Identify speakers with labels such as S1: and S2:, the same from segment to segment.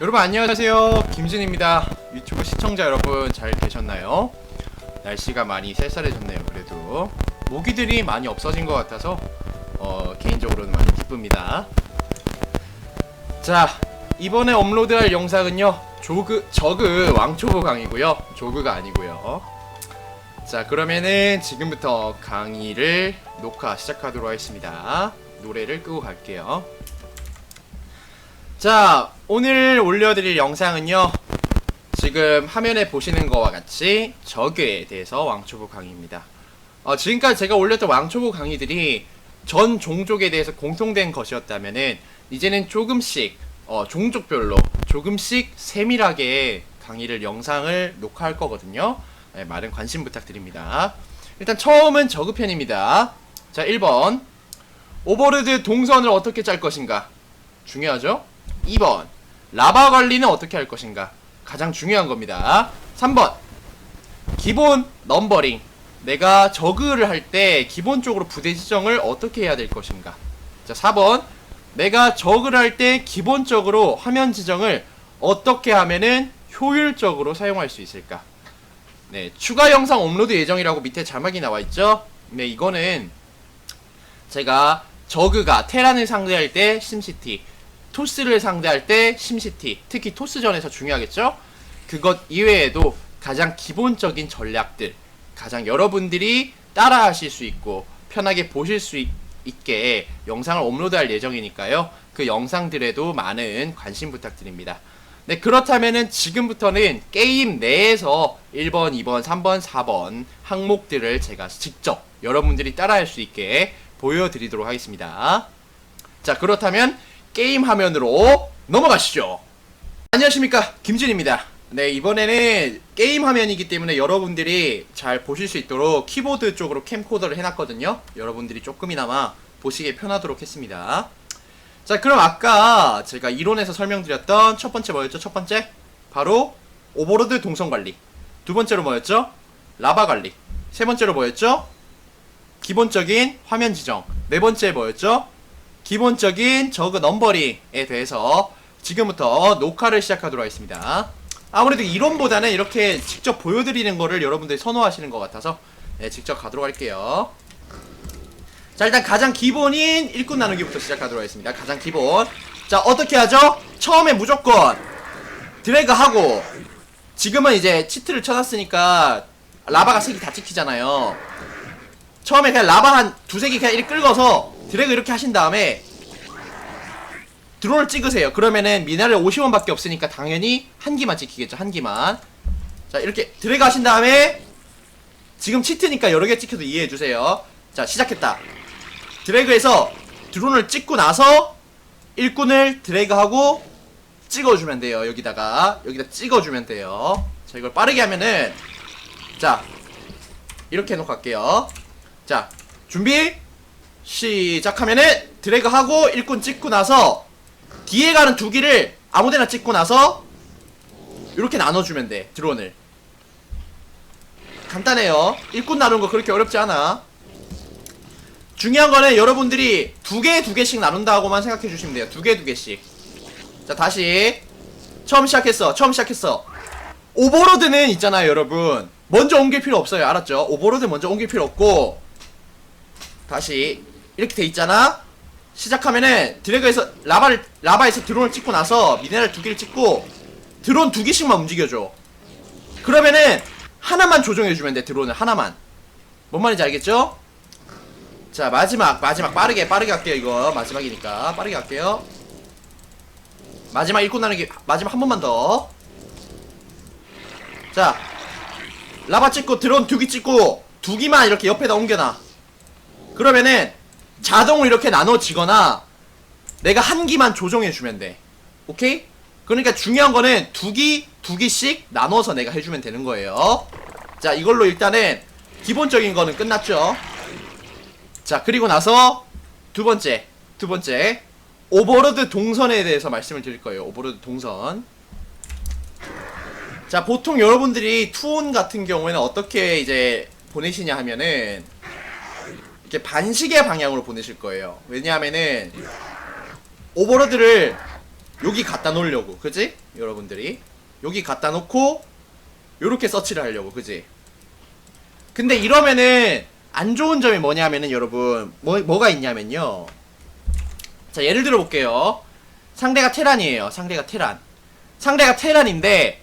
S1: 여러분 안녕하세요. 김진입니다. 유튜브 시청자 여러분 잘 계셨나요? 날씨가 많이 쌀쌀해졌네요 그래도. 모기들이 많이 없어진 것 같아서 어, 개인적으로는 많이 기쁩니다. 자 이번에 업로드할 영상은요 조그 저그 왕초보 강이고요. 조그가 아니고요. 자 그러면은 지금부터 강의를 녹화 시작하도록 하겠습니다. 노래를 끄고 갈게요 자, 오늘 올려드릴 영상은요. 지금 화면에 보시는 거와 같이 저그에 대해서 왕초보 강의입니다. 어, 지금까지 제가 올렸던 왕초보 강의들이 전 종족에 대해서 공통된 것이었다면은 이제는 조금씩 어, 종족별로 조금씩 세밀하게 강의를 영상을 녹화할 거거든요. 네, 많은 관심 부탁드립니다. 일단 처음은 저그 편입니다. 자, 1번. 오버로드 동선을 어떻게 짤 것인가? 중요하죠? 2번. 라바 관리는 어떻게 할 것인가? 가장 중요한 겁니다. 3번. 기본 넘버링. 내가 저그를 할 때 기본적으로 부대 지정을 어떻게 해야 될 것인가? 자 4번. 내가 저그를 할 때 기본적으로 화면 지정을 어떻게 하면은 효율적으로 사용할 수 있을까? 네 추가 영상 업로드 예정이라고 밑에 자막이 나와 있죠? 네 이거는 제가 저그가 테란을 상대할 때 심시티 토스를 상대할 때 심시티 특히 토스전에서 중요하겠죠? 그것 이외에도 가장 기본적인 전략들 가장 여러분들이 따라 하실 수 있고 편하게 보실 수 있, 있게 영상을 업로드할 예정이니까요. 그 영상들에도 많은 관심 부탁드립니다. 네 그렇다면은 지금부터는 게임 내에서 1번, 2번, 3번, 4번 항목들을 제가 직접 여러분들이 따라 할 수 있게 보여드리도록 하겠습니다. 자 그렇다면 게임 화면으로 넘어가시죠. 안녕하십니까 김진입니다. 네 이번에는 게임 화면이기 때문에 여러분들이 잘 보실 수 있도록 키보드 쪽으로 캠코더를 해놨거든요. 여러분들이 조금이나마 보시기에 편하도록 했습니다. 자 그럼 아까 제가 이론에서 설명드렸던 첫 번째 뭐였죠? 첫 번째 바로 오버로드 동선 관리. 두 번째로 뭐였죠? 라바 관리. 세 번째로 뭐였죠? 기본적인 화면 지정. 네 번째 뭐였죠? 기본적인 저그 넘버링에 대해서 지금부터 녹화를 시작하도록 하겠습니다. 아무래도 이론보다는 이렇게 직접 보여드리는 거를 여러분들이 선호하시는 것 같아서 네, 직접 가도록 할게요. 자 일단 가장 기본인 일꾼 나누기부터 시작하도록 하겠습니다. 가장 기본. 자 어떻게 하죠? 처음에 무조건 드래그 하고 지금은 이제 치트를 쳐놨으니까 라바가 색이 다 찍히잖아요. 처음에 그냥 라바 한 두세 개 그냥 이렇게 긁어서 드래그 이렇게 하신 다음에 드론을 찍으세요. 그러면은 미나를 50원밖에 없으니까 당연히 한 기만 찍히겠죠. 한 기만. 자 이렇게 드래그 하신 다음에 지금 치트니까 여러 개 찍혀도 이해해 주세요. 자 시작했다. 드래그해서 드론을 찍고 나서 일꾼을 드래그하고 찍어주면 돼요. 여기다가 여기다 찍어주면 돼요. 자 이걸 빠르게 하면은 자 이렇게 해놓고 갈게요. 자 준비 시작하면은 드래그하고 일꾼 찍고 나서 뒤에 가는 두 기를 아무데나 찍고 나서 이렇게 나눠주면 돼 드론을. 간단해요. 일꾼 나누는 거 그렇게 어렵지 않아. 중요한 거는 여러분들이 두 개 두 개씩 나눈다고만 생각해 주시면 돼요. 두 개 두 개씩. 자 다시. 처음 시작했어 처음 시작했어. 오버로드는 있잖아요 여러분. 먼저 옮길 필요 없어요. 알았죠? 오버로드 먼저 옮길 필요 없고. 다시 이렇게 돼 있잖아. 시작하면은 드래그에서 라바를 라바에서 드론을 찍고 나서 미네랄 두 개를 찍고 드론 두 개씩만 움직여줘. 그러면은 하나만 조정해주면 돼 드론을. 하나만. 뭔 말인지 알겠죠? 자 마지막 마지막. 빠르게 빠르게 할게요 이거. 마지막이니까. 빠르게 할게요. 마지막 일꾼 나누기 마지막 한 번만 더자 라바 찍고 드론 두 개 찍고 두 개만 이렇게 옆에다 옮겨놔. 그러면은 자동으로 이렇게 나눠지거나 내가 한 기만 조정해주면 돼. 오케이? 그러니까 중요한 거는 두 기, 두 기씩 나눠서 내가 해주면 되는 거예요. 자, 이걸로 일단은 기본적인 거는 끝났죠. 자, 그리고 나서 두 번째, 두 번째. 오버로드 동선에 대해서 말씀을 드릴 거예요. 오버로드 동선. 자, 보통 여러분들이 투온 같은 경우에는 어떻게 이제 보내시냐 하면은 이렇게 반시계 방향으로 보내실 거예요. 왜냐하면은 오버로드를 여기 갖다 놓으려고 그지? 여러분들이. 여기 갖다 놓고 요렇게 서치를 하려고 그지? 근데 이러면은 안 좋은 점이 뭐냐면은 여러분 뭐, 뭐가 있냐면요. 자 예를 들어 볼게요. 상대가 테란이에요. 상대가 테란. 상대가 테란인데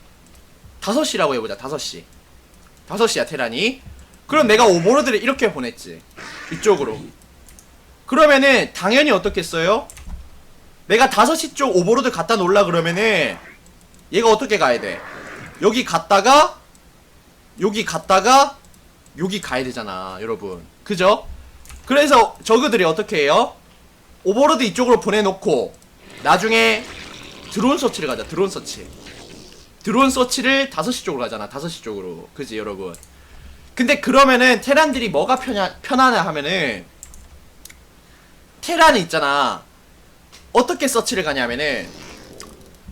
S1: 5시라고 해보자 5시 5시야 테란이. 그럼 내가 오버로드를 이렇게 보냈지 이쪽으로 그러면은 당연히 어떻겠어요? 내가 5시 쪽 오버로드 갖다 놓으려 그러면은 얘가 어떻게 가야 돼? 여기 갔다가 여기 갔다가 여기 가야 되잖아 여러분 그죠? 그래서 저그들이 어떻게 해요? 오버로드 이쪽으로 보내놓고 나중에 드론 서치를 가자 드론 서치 드론 서치를 5시 쪽으로 가잖아 5시 쪽으로 그지 여러분 근데 그러면은 테란들이 뭐가 편하, 편하냐 하면은 테란이 있잖아. 어떻게 서치를 가냐면은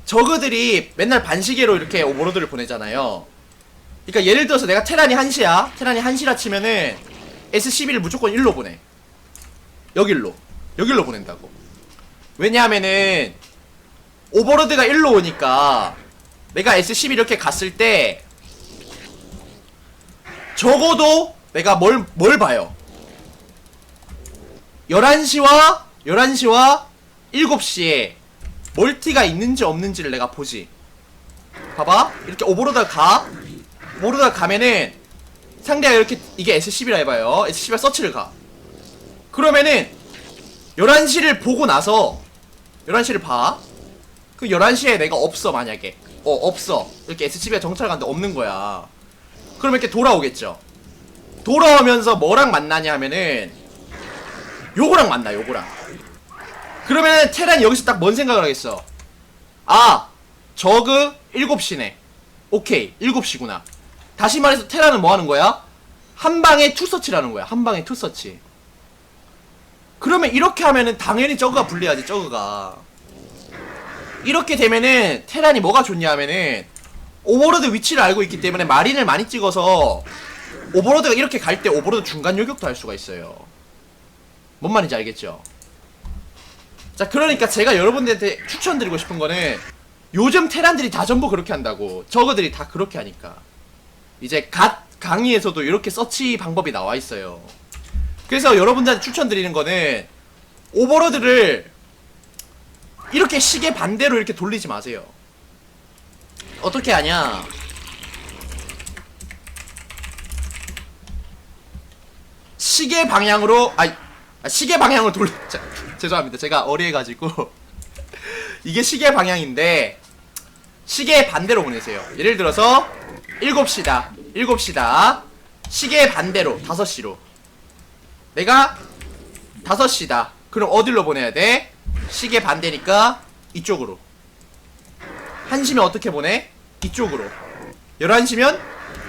S1: 저그들이 맨날 반시계로 이렇게 오버로드를 보내잖아요. 그러니까 예를 들어서 내가 테란이 1시야. 테란이 1시라 치면은 S11을 무조건 1로 보내. 여길로. 여길로 보낸다고. 왜냐하면은 오버로드가 1로 오니까 내가 S11 이렇게 갔을 때 적어도 내가 뭘, 뭘 봐요 11시와 11시와 7시에 멀티가 있는지 없는지를 내가 보지 봐봐 이렇게 오버로드가 가 오버로드가 가면은 상대가 이렇게 이게 S11라 해봐요 S11 서치를 가 그러면은 11시를 보고 나서 11시를 봐. 그 11시에 내가 없어 만약에. 어 없어. 이렇게 S11에 정찰 갔는데 없는 거야. 그럼 이렇게 돌아오겠죠. 돌아오면서 뭐랑 만나냐 하면은 요거랑 만나 요거랑. 그러면 테란이 여기서 딱 뭔 생각을 하겠어. 아 저그 7시네. 오케이 7시구나. 다시 말해서 테란은 뭐 하는 거야? 한 방에 투서치라는 거야. 한 방에 투서치. 그러면 이렇게 하면은 당연히 저그가 불리하지 저그가 이렇게 되면은 테란이 뭐가 좋냐 하면은 오버로드 위치를 알고 있기 때문에 마린을 많이 찍어서 오버로드가 이렇게 갈 때 오버로드 중간 요격도 할 수가 있어요 뭔 말인지 알겠죠? 자 그러니까 제가 여러분들한테 추천드리고 싶은 거는 요즘 테란들이 다 전부 그렇게 한다고 저그들이 다 그렇게 하니까 이제 갓 강의에서도 이렇게 서치 방법이 나와 있어요 그래서 여러분들한테 추천드리는 거는 오버로드를 이렇게 시계 반대로 이렇게 돌리지 마세요. 어떻게 하냐? 시계 방향으로 아 아, 시계 방향으로 돌 자, 죄송합니다. 제가 어리해가지고 이게 시계 방향인데 시계 반대로 보내세요. 예를 들어서 7시다. 7시다. 시계 반대로 5시로 내가 5시다. 그럼 어디로 보내야 돼? 시계 반대니까 이쪽으로. 1시면 어떻게 보내? 이쪽으로. 11시면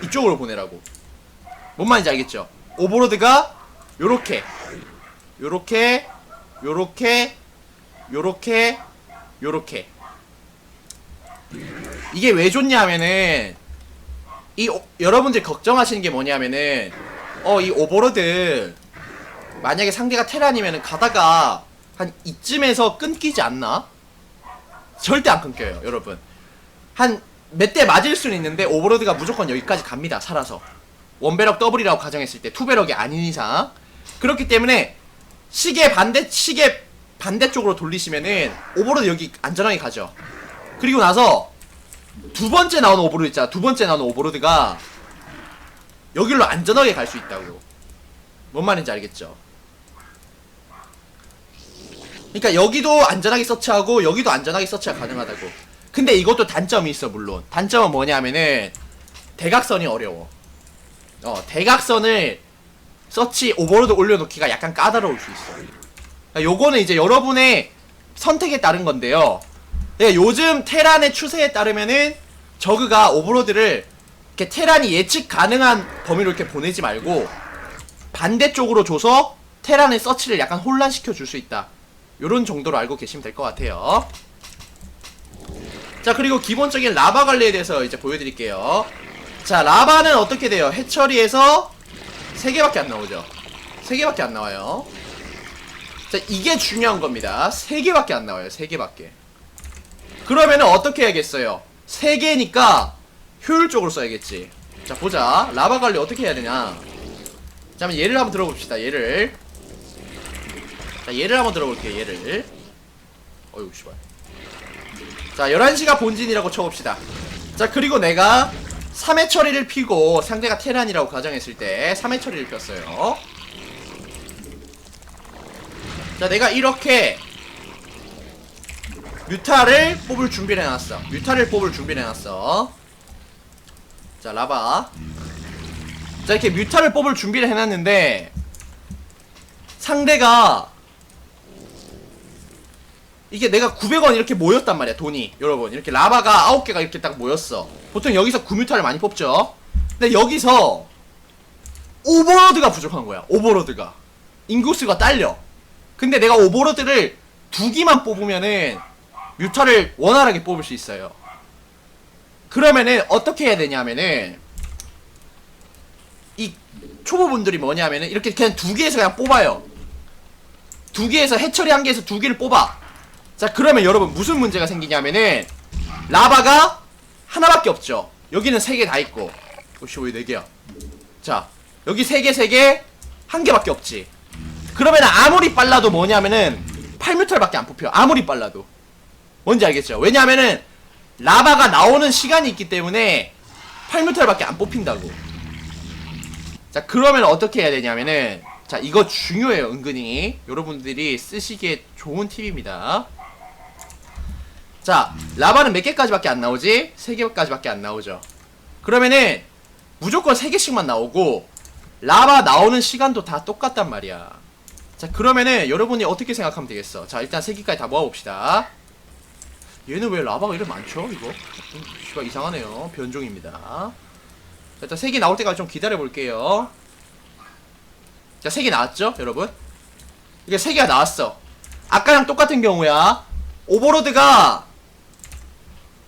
S1: 이쪽으로 보내라고. 뭔 말인지 알겠죠? 오버로드가 요렇게 요렇게 요렇게 요렇게 요렇게 이게 왜 좋냐 하면은 이 오- 여러분들 걱정하시는 게 뭐냐면은 어 이 오버로드 만약에 상대가 테란이면 가다가 한 이쯤에서 끊기지 않나? 절대 안 끊겨요, 여러분. 한 몇 대 맞을 수는 있는데 오버로드가 무조건 여기까지 갑니다, 살아서. 원배럭 더블이라고 가정했을 때 투배럭이 아닌 이상. 그렇기 때문에 시계 반대 시계 반대쪽으로 돌리시면은 오버로드 여기 안전하게 가죠. 그리고 나서 두 번째 나오는 오버로드 있잖아. 두 번째 나오는 오버로드가 여기로 안전하게 갈 수 있다고. 뭔 말인지 알겠죠? 그러니까 여기도 안전하게 서치하고 여기도 안전하게 서치가 가능하다고. 근데 이것도 단점이 있어 물론. 단점은 뭐냐면은 대각선이 어려워. 어 대각선을 서치 오버로드 올려놓기가 약간 까다로울 수 있어. 그러니까 요거는 이제 여러분의 선택에 따른 건데요. 그러니까 요즘 테란의 추세에 따르면은 저그가 오버로드를 이렇게 테란이 예측 가능한 범위로 이렇게 보내지 말고 반대쪽으로 줘서 테란의 서치를 약간 혼란시켜 줄 수 있다. 요런 정도로 알고 계시면 될 것 같아요. 자, 그리고 기본적인 라바 관리에 대해서 이제 보여드릴게요. 자, 라바는 어떻게 돼요? 해처리에서 3개밖에 안 나오죠? 3개밖에 안 나와요. 자, 이게 중요한 겁니다. 3개밖에 안 나와요. 3개밖에. 그러면 은 어떻게 해야겠어요? 세 개니까 효율적으로 써야겠지. 자 보자. 라바 관리 어떻게 해야 되냐? 자, 한번 얘를 한번 들어봅시다. 얘를. 자, 얘를 한번 들어볼게요. 얘를. 어이구 씨발. 자, 11시가 본진이라고 쳐봅시다. 자, 그리고 내가 3회 처리를 피고 상대가 테란이라고 가정했을 때 3회 처리를 폈어요. 자, 내가 이렇게 뮤타를 뽑을 준비를 해놨어. 뮤타를 뽑을 준비를 해놨어. 자, 라바. 자, 이렇게 뮤타를 뽑을 준비를 해놨는데 상대가 이게 내가 900원 이렇게 모였단 말이야 돈이. 여러분 이렇게 라바가 9개가 이렇게 딱 모였어. 보통 여기서 9뮤타를 많이 뽑죠. 근데 여기서 오버로드가 부족한 거야 오버로드가. 인구수가 딸려. 근데 내가 오버로드를 두 기만 뽑으면은 뮤타를 원활하게 뽑을 수 있어요. 그러면은 어떻게 해야 되냐면은 이 초보분들이 뭐냐면은 이렇게 그냥 두 개에서 그냥 뽑아요. 두 개에서 해처리 한 개에서 두 개를 뽑아 자 그러면 여러분 무슨 문제가 생기냐면은 라바가 하나밖에 없죠. 여기는 세 개 다 있고. 오씨 왜네 개야. 자 여기 세 개 세 개 한 개밖에 없지. 그러면 아무리 빨라도 뭐냐면은 8m밖에 안 뽑혀. 아무리 빨라도. 뭔지 알겠죠? 왜냐면은 라바가 나오는 시간이 있기 때문에 8m밖에 안 뽑힌다고. 자 그러면 어떻게 해야 되냐면은 자 이거 중요해요 은근히. 여러분들이 쓰시기에 좋은 팁입니다 자 라바는 몇 개까지밖에 안 나오지? 세 개까지밖에 안 나오죠 그러면은 무조건 세 개씩만 나오고 라바 나오는 시간도 다 똑같단 말이야 자 그러면은 여러분이 어떻게 생각하면 되겠어 자 일단 세 개까지 다 모아봅시다 얘는 왜 라바가 이렇게 많죠 이거? 좀 씨발 이상하네요 변종입니다 자, 일단 세개 나올 때까지 좀 기다려 볼게요 자, 세개 나왔죠, 여러분? 이게 세 개가 나왔어. 아까랑 똑같은 경우야. 오버로드가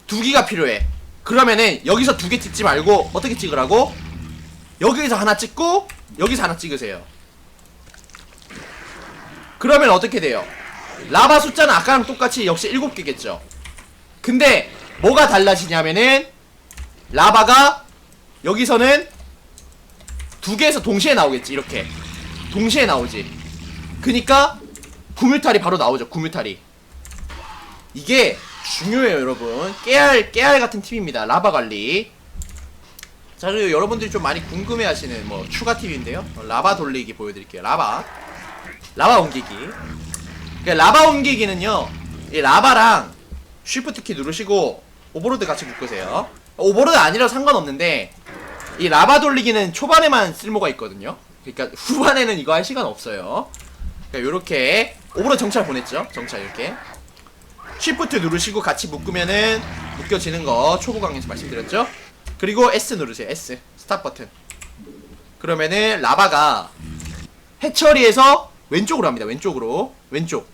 S1: 두 개가 필요해. 그러면은 여기서 두 개 찍지 말고 어떻게 찍으라고? 여기서 하나 찍고 여기서 하나 찍으세요. 그러면 어떻게 돼요? 라바 숫자는 아까랑 똑같이 역시 일곱 개겠죠. 근데 뭐가 달라지냐면은 라바가 여기서는 두 개에서 동시에 나오겠지 이렇게 동시에 나오지 그니까 구뮤탈이 바로 나오죠 구뮤탈이 이게 중요해요 여러분 깨알 깨알 같은 팁입니다 라바 관리 자 그리고 여러분들이 좀 많이 궁금해하시는 뭐 추가 팁인데요 어, 라바 돌리기 보여드릴게요 라바 라바 옮기기 그러니까 라바 옮기기는요 이 라바랑 쉬프트 키 누르시고 오버로드 같이 묶으세요 오버로드 아니라도 상관없는데 이 라바 돌리기는 초반에만 쓸모가 있거든요. 그러니까 후반에는 이거 할 시간 없어요. 그러니까 요렇게 오버로 정찰 보냈죠. 정찰 이렇게. 쉬프트 누르시고 같이 묶으면은 묶여지는 거 초보 강의에서 말씀드렸죠. 그리고 S 누르세요. S 스탑 버튼. 그러면은 라바가 해처리에서 왼쪽으로 합니다. 왼쪽으로 왼쪽.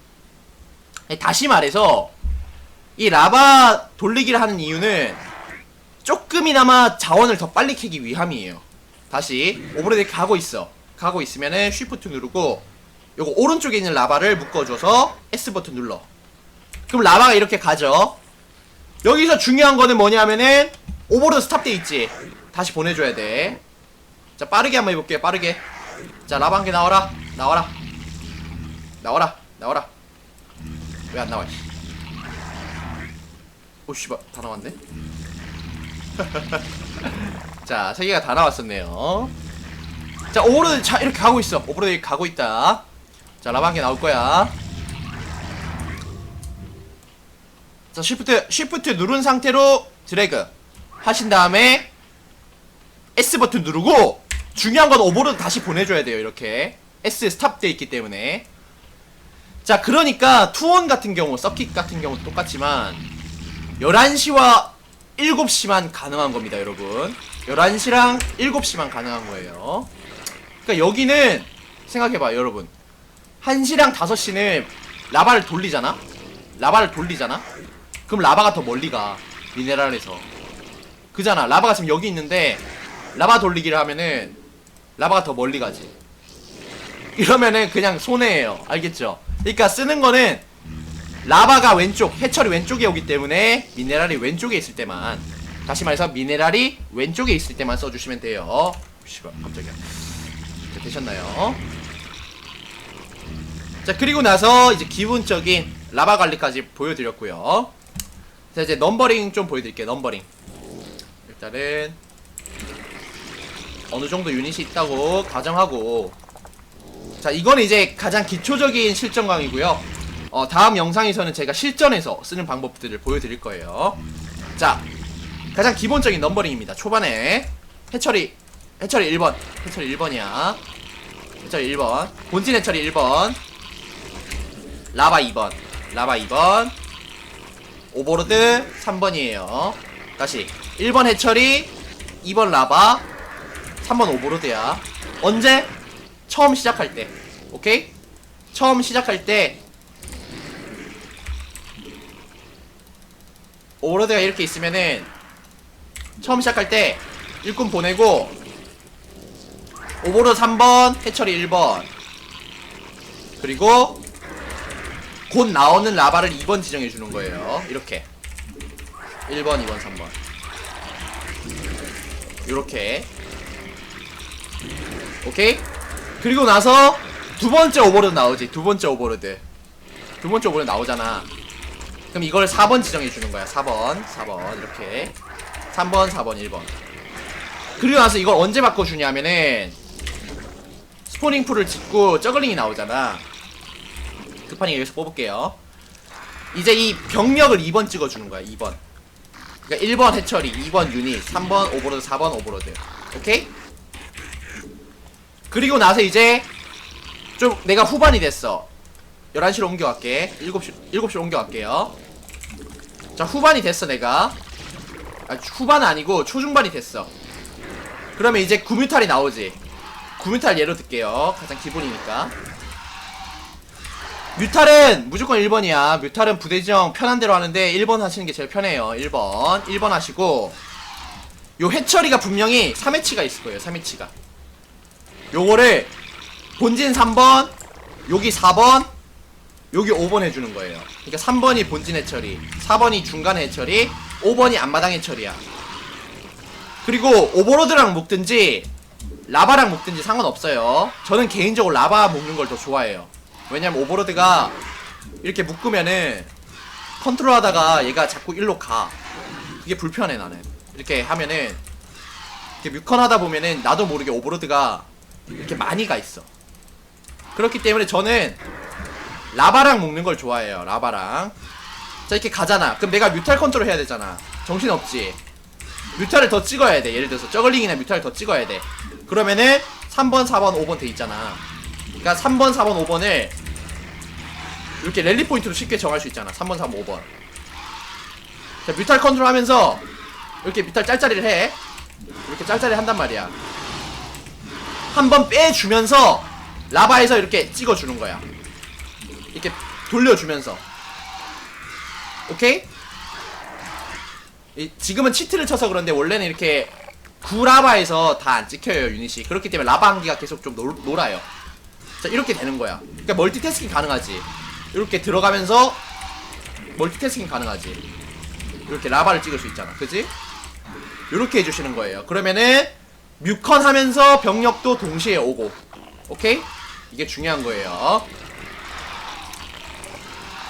S1: 네, 다시 말해서 이 라바 돌리기를 하는 이유는 조금이나마 자원을 더 빨리 캐기 위함이에요. 다시 오버레드 가고 있어. 가고 있으면은 쉬프트 누르고 요거 오른쪽에 있는 라바를 묶어줘서 S 버튼 눌러. 그럼 라바가 이렇게 가죠. 여기서 중요한 거는 뭐냐면은 오버로드 스탑돼 있지. 다시 보내줘야 돼. 자 빠르게 한번 해볼게요. 빠르게. 자 라바 한 개 나와라. 나와라. 나와라. 나와라. 왜 안 나와? 씨. 오 씨발 다 나왔네. 자, 세 개가 다 나왔었네요. 자, 오버로드 자 이렇게 가고 있어. 오버로드 가고 있다. 자, 개 나올 거야. 자, 쉬프트 쉬프트 누른 상태로 드래그 하신 다음에 S 버튼 누르고 중요한 건 오버로드 다시 보내줘야 돼요. 이렇게 S 스탑 돼 있기 때문에. 자, 그러니까 투원 같은 경우, 서킷 같은 경우 똑같지만 11시와 7시만 가능한 겁니다, 여러분. 11시랑 7시만 가능한 거예요. 그러니까 여기는 생각해봐, 여러분. 1시랑 5시는 라바를 돌리잖아? 라바를 돌리잖아? 그럼 라바가 더 멀리 가. 미네랄에서. 그잖아. 라바가 지금 여기 있는데 라바 돌리기를 하면은 라바가 더 멀리 가지. 이러면은 그냥 손해예요. 알겠죠? 그러니까 쓰는 거는 라바가 왼쪽, 해철이 왼쪽에 오기 때문에 미네랄이 왼쪽에 있을 때만 다시 말해서 미네랄이 왼쪽에 있을 때만 써주시면 돼요. 씨발 갑자기야. 자, 되셨나요? 자 그리고 나서 이제 기본적인 라바 관리까지 보여드렸고요. 자 이제 넘버링 좀 보여드릴게요. 넘버링. 일단은 어느 정도 유닛이 있다고 가정하고 자 이거는 이제 가장 기초적인 실전 강이고요. 어, 다음 영상에서는 제가 실전에서 쓰는 방법들을 보여드릴 거예요. 자 가장 기본적인 넘버링입니다. 초반에 해철이 해철이 1번 해철이 1번이야. 해철이 1번 본진 해철이 1번 라바 2번 라바 2번 오버로드 3번이에요. 다시 1번 해철이 2번 라바 3번 오버로드야. 언제? 처음 시작할 때. 오케이? 처음 시작할 때 오버로드가 이렇게 있으면은 처음 시작할 때 일꾼 보내고 오버로드 3번, 해철이 1번 그리고 곧 나오는 라바를 2번 지정해 주는 거예요. 이렇게 1번, 2번, 3번 이렇게 오케이? 그리고 나서 두 번째 오버로드 나오지. 두 번째 오버로드. 두 번째 오버로드 나오잖아. 그럼 이걸 4번 지정해 주는 거야. 4번, 4번 이렇게. 3번, 4번, 1번. 그리고 나서 이걸 언제 바꿔 주냐면은 스포닝 풀을 짓고 저글링이 나오잖아. 급하니 여기서 뽑을게요. 이제 이 병력을 2번 찍어 주는 거야. 2번. 그러니까 1번 해처리, 2번 유닛, 3번 오버로드, 4번 오버로드. 오케이? 그리고 나서 이제 좀 내가 후반이 됐어. 11시로 옮겨갈게. 7시, 7시로 옮겨갈게요. 자, 후반이 됐어, 내가. 아, 후반은 아니고 초중반이 됐어. 그러면 이제 구뮤탈이 나오지. 구뮤탈 예로 들게요. 가장 기본이니까. 뮤탈은 무조건 1번이야. 뮤탈은 부대지형 편한 대로 하는데 1번 하시는 게 제일 편해요. 1번. 1번 하시고 요 해처리가 분명히 3회치가 있을 거예요. 3회치가. 요거를 본진 3번, 여기 4번, 여기 5번 해주는 거예요. 그러니까 3번이 본진 해처리, 4번이 중간 해처리, 5번이 앞마당 해처리야. 그리고 오버로드랑 묶든지 라바랑 묶든지 상관없어요. 저는 개인적으로 라바 묶는 걸 더 좋아해요. 왜냐면 오버로드가 이렇게 묶으면은 컨트롤 하다가 얘가 자꾸 일로 가. 그게 불편해 나는. 이렇게 하면은 이렇게 뮤컨 하다 보면은 나도 모르게 오버로드가 이렇게 많이 가 있어. 그렇기 때문에 저는 라바랑 묶는 걸 좋아해요. 라바랑. 자 이렇게 가잖아. 그럼 내가 뮤탈 컨트롤 해야 되잖아. 정신 없지. 뮤탈을 더 찍어야 돼. 예를 들어서 저글링이나 뮤탈을 더 찍어야 돼. 그러면은 3번, 4번, 5번 돼 있잖아. 그러니까 3번, 4번, 5번을 이렇게 랠리 포인트로 쉽게 정할 수 있잖아. 3번, 4번, 5번. 자, 뮤탈 컨트롤 하면서 이렇게 뮤탈 짤짤이를 해. 이렇게 짤짤이 한단 말이야. 한 번 빼주면서 라바에서 이렇게 찍어주는 거야. 이렇게 돌려주면서. 오케이? 이- 지금은 치트를 쳐서 그런데 원래는 이렇게 구라바에서 다 안 찍혀요 유닛이 그렇기 때문에 라바 한기가 계속 좀 놀, 놀아요 자 이렇게 되는 거야. 그러니까 멀티태스킹 가능하지. 이렇게 들어가면서 멀티태스킹 가능하지. 이렇게 라바를 찍을 수 있잖아. 그지? 이렇게 해주시는 거예요. 그러면은 뮤컨 하면서 병력도 동시에 오고. 오케이? 이게 중요한 거예요.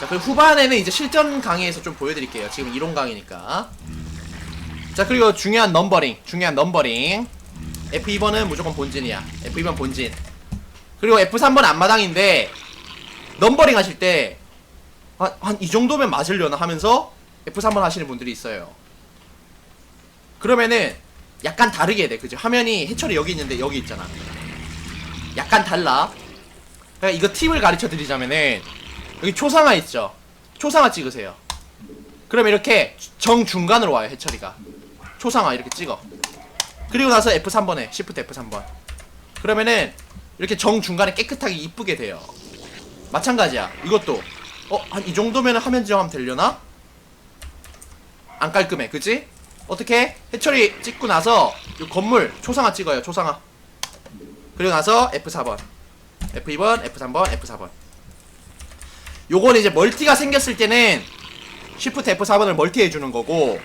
S1: 자 그리고 후반에는 이제 실전 강의에서 좀 보여드릴게요. 지금 이론 강의니까. 자 그리고 중요한 넘버링. 중요한 넘버링. F2번은 무조건 본진이야. F2번 본진 그리고 F3번 앞마당인데 넘버링 하실 때 한 이 정도면 맞으려나 하면서 F3번 하시는 분들이 있어요. 그러면은 약간 다르게 돼. 그죠? 화면이 해철이 여기 있는데 여기 있잖아. 약간 달라. 그러니까 이거 팁을 가르쳐 드리자면은 여기 초상화 있죠? 초상화 찍으세요. 그러면 이렇게 정중간으로 와요 해철이가. 초상화 이렇게 찍어. 그리고 나서 F3번 에 Shift F3번. 그러면은 이렇게 정 중간에 깨끗하게 이쁘게 돼요 마찬가지야 이것도 어? 한 이 정도면 화면 지정하면 되려나? 안 깔끔해 그지? 어떻게? 해철이 찍고 나서 이 건물 초상화 찍어요 초상화 그리고 나서 F4번 F2번 F3번 F4번 요거는 이제 멀티가 생겼을 때는 Shift F4번을 멀티 해주는 거고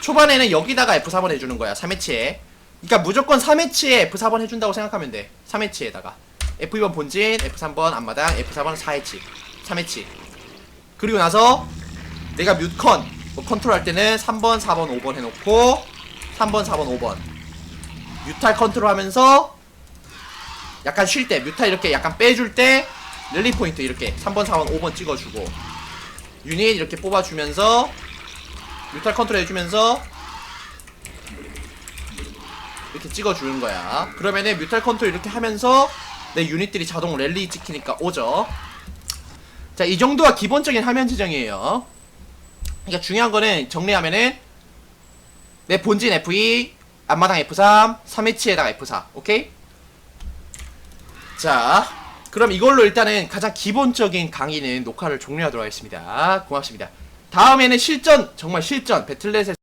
S1: 초반에는 여기다가 F4번 해주는 거야 3회치에 그러니까 무조건 3회치에 F4번 해준다고 생각하면 돼. 3회치에다가. F2번 본진 F3번 앞마당 F4번 4회치. 3회치. 그리고 나서 내가 뮤컨 뭐 컨트롤 할 때는 3번 4번 5번 해놓고 3번 4번 5번. 뮤탈 컨트롤 하면서 약간 쉴 때 뮤탈 이렇게 약간 빼줄 때 랠리 포인트 이렇게 3번 4번 5번 찍어주고 유닛 이렇게 뽑아주면서 뮤탈 컨트롤 해주면서 이렇게 찍어주는 거야. 그러면은 뮤탈 컨트롤 이렇게 하면서 내 유닛들이 자동 랠리 찍히니까 오죠. 자 이 정도가 기본적인 화면 지정이에요. 그러니까 중요한 거는 정리하면은 내 본진 F2 앞마당 F3 3회치에다가 F4 오케이? 자 그럼 이걸로 일단은 가장 기본적인 강의는 녹화를 종료하도록 하겠습니다. 고맙습니다. 다음에는 실전 정말 실전 배틀넷에